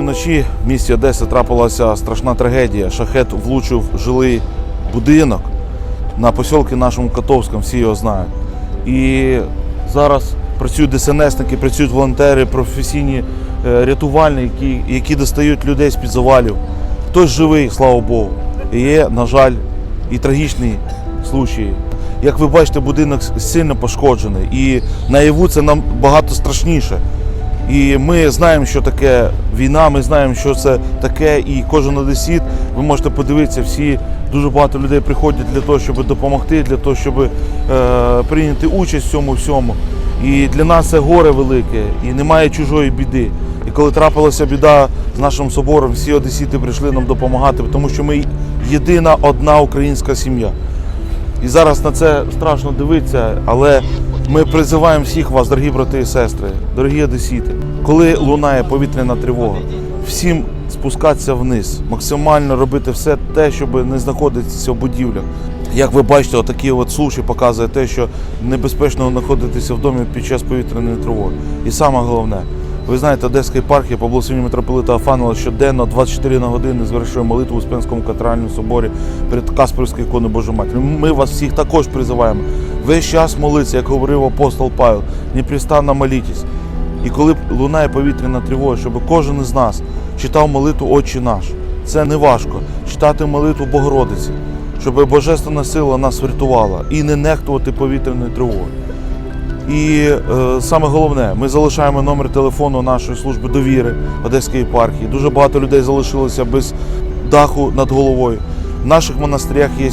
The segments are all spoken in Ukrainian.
Вночі в місті Одеси трапилася страшна трагедія. Шахет влучив жилий будинок на посілки нашому Котовському, всі його знають. І зараз працюють ДСНСники, працюють волонтери, професійні е, рятувальники, які, достають людей з-під завалів. Хтось живий, слава Богу. І є, на жаль, і трагічні случаї. Як ви бачите, будинок сильно пошкоджений. І наяву це нам багато страшніше. І ми знаємо, що таке війна, ми знаємо, що це таке, і кожен одесіт, ви можете подивитися, всі дуже багато людей приходять для того, щоб допомогти, для того, щоб е, прийняти участь в цьому всьому. І для нас це горе велике, і немає чужої біди. І коли трапилася біда з нашим собором, всі одесіти прийшли нам допомагати, тому що ми єдина одна українська сім'я. І зараз на це страшно дивитися, але ми призиваємо всіх вас, дорогі брати і сестри, дорогі одесіти, коли лунає повітряна тривога, всім спускатися вниз, максимально робити все те, щоб не знаходитися в будівлях. Як ви бачите, отакі от суші показує те, що небезпечно знаходитися в домі під час повітряної тривоги. І саме головне, ви знаєте, Одеська єпархія по благословенню митрополита Афанова щоденно 24 на години звершує молитву у Успенському катеральному соборі перед Каспарською іконою Божої Матері. Ми вас всіх також призиваємо. Весь час молитися, як говорив апостол Павел, непрестанно молітесь. І коли лунає повітряна тривога, щоб кожен із нас читав молитву Отче наш. Це не важко. Читати молитву Богородиці, щоб Божественна сила нас врятувала і не нехтувати повітряною тривогою. І е, саме головне, ми залишаємо номер телефону нашої служби довіри Одеської єпархії. Дуже багато людей залишилося без даху над головою. В наших монастирях є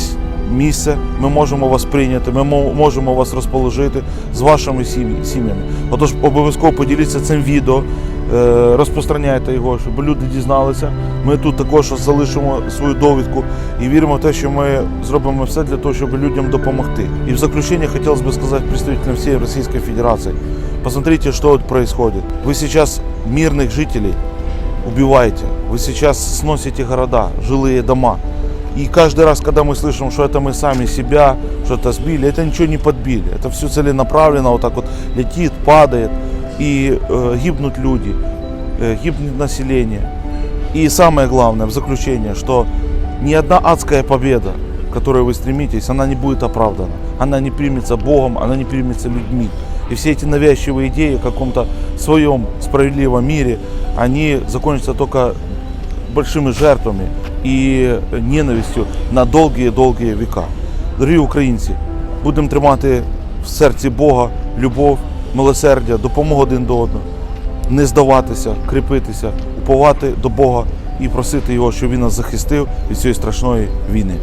місце, ми можемо вас прийняти, ми можемо вас розположити з вашими сім'ями. Отож, обов'язково поділіться цим відео, розпространяйте його, щоб люди дізналися. Ми тут також залишимо свою довідку і віримо в те, що ми зробимо все для того, щоб людям допомогти. И в заключение хотелось бы сказать представителям всей Российской Федерации, посмотрите, что вот происходит. Вы сейчас мирных жителей убиваете, вы сейчас сносите города, жилые дома. И каждый раз, когда мы слышим, что это мы сами себя что-то сбили, это ничего не подбили. Это все целенаправленно вот так вот летит, падает, и э, гибнут люди, э, гибнет население. И самое главное в заключение, что ни одна адская победа, к которой вы стремитесь, она не будет оправдана. Она не примется Богом, она не примется людьми. И все эти навязчивые идеи о каком-то своем справедливом мире, они закончатся только большими жертвами і ненавистю на довгі-довгі віка. Дорогі українці, будемо тримати в серці Бога любов, Милосердя, допомогу один до одного, не здаватися, кріпитися, уповати до Бога і просити Його, щоб він нас захистив від цієї страшної війни.